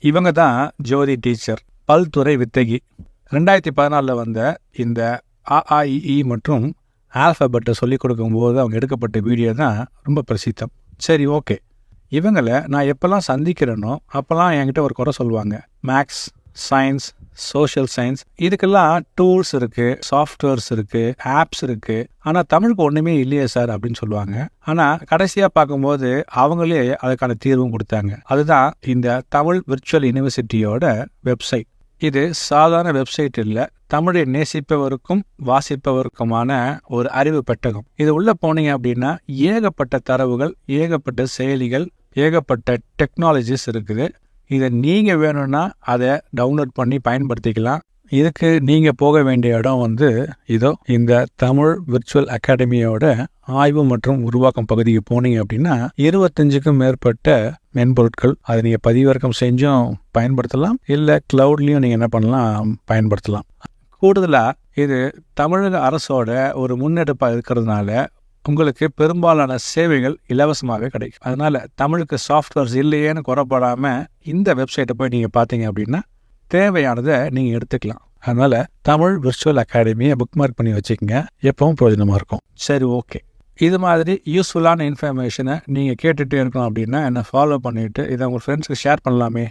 இவங்க தான் ஜோதி டீச்சர் பல்துறை வித்தகி. ரெண்டாயிரத்தி பதினாலில் வந்த இந்த அஆஇஇ மற்றும் ஆல்ஃபபெட்டை சொல்லிக் கொடுக்கும்போது அவங்க எடுக்கப்பட்ட வீடியோ தான் ரொம்ப பிரசித்தம். சரி ஓகே. இவங்களை நான் எப்போல்லாம் சந்திக்கிறேனோ அப்போல்லாம் என்கிட்ட ஒரு குறை சொல்லுவாங்க. மேக்ஸ் சயின்ஸ் சோஷியல் சயின்ஸ் இதுக்கெல்லாம் டூல்ஸ் இருக்குது சாஃப்ட்வேர்ஸ் இருக்குது ஆப்ஸ் இருக்குது ஆனால் தமிழுக்கு ஒன்றுமே இல்லையே சார் அப்படின்னு சொல்லுவாங்க. ஆனால் கடைசியாக பார்க்கும்போது அவங்களே அதுக்கான தீர்வும் கொடுத்தாங்க. அதுதான் இந்த தமிழ் விர்ச்சுவல் யூனிவர்சிட்டியோட வெப்சைட் இது சாதாரண வெப்சைட் இல்லை. தமிழை நேசிப்பவருக்கும் வாசிப்பவருக்குமான ஒரு அறிவு பெட்டகம். இது உள்ள போனீங்க அப்படின்னா ஏகப்பட்ட தரவுகள் ஏகப்பட்ட செயலிகள் ஏகப்பட்ட டெக்னாலஜிஸ் இருக்குது. இதை நீங்கள் வேணும்னா அதை டவுன்லோட் பண்ணி பயன்படுத்திக்கலாம். இதுக்கு நீங்கள் போக வேண்டிய இடம் வந்து இதோ இந்த தமிழ் விர்ச்சுவல் அகாடமியோட ஆய்வு மற்றும் உருவாக்கம் பகுதிக்கு போனீங்க அப்படின்னா இருபத்தஞ்சுக்கும் மேற்பட்ட மென்பொருட்கள் அதை நீங்கள் பதிவிறக்கம் செஞ்சும் பயன்படுத்தலாம். இல்லை க்ளவுட்லேயும் நீங்கள் என்ன பண்ணலாம் பயன்படுத்தலாம். கூடுதலாக இது தமிழக அரசோட ஒரு முன்னெடுப்பாக இருக்கிறதுனால உங்களுக்கு பெரும்பாலான சேவைகள் இலவசமாகவே கிடைக்கும். அதனால தமிழுக்கு சாஃப்ட்வேர்ஸ் இல்லையேன்னு குறைப்படாமல் இந்த வெப்சைட்டை போய் நீங்கள் பார்த்தீங்க அப்படின்னா தேவையானதை நீங்கள் எடுத்துக்கலாம். அதனால தமிழ் விர்ச்சுவல் அகாடமியை புக் மார்க் பண்ணி வச்சுக்கோங்க. எப்பவும் பிரயோஜனமாக இருக்கும். சரி ஓகே இது மாதிரி யூஸ்ஃபுல்லான இன்ஃபர்மேஷனை நீங்கள் கேட்டுகிட்டே இருக்கணும் அப்படின்னா என்னை ஃபாலோ பண்ணிவிட்டு இதை உங்கள் ஃப்ரெண்ட்ஸுக்கு ஷேர் பண்ணலாமே.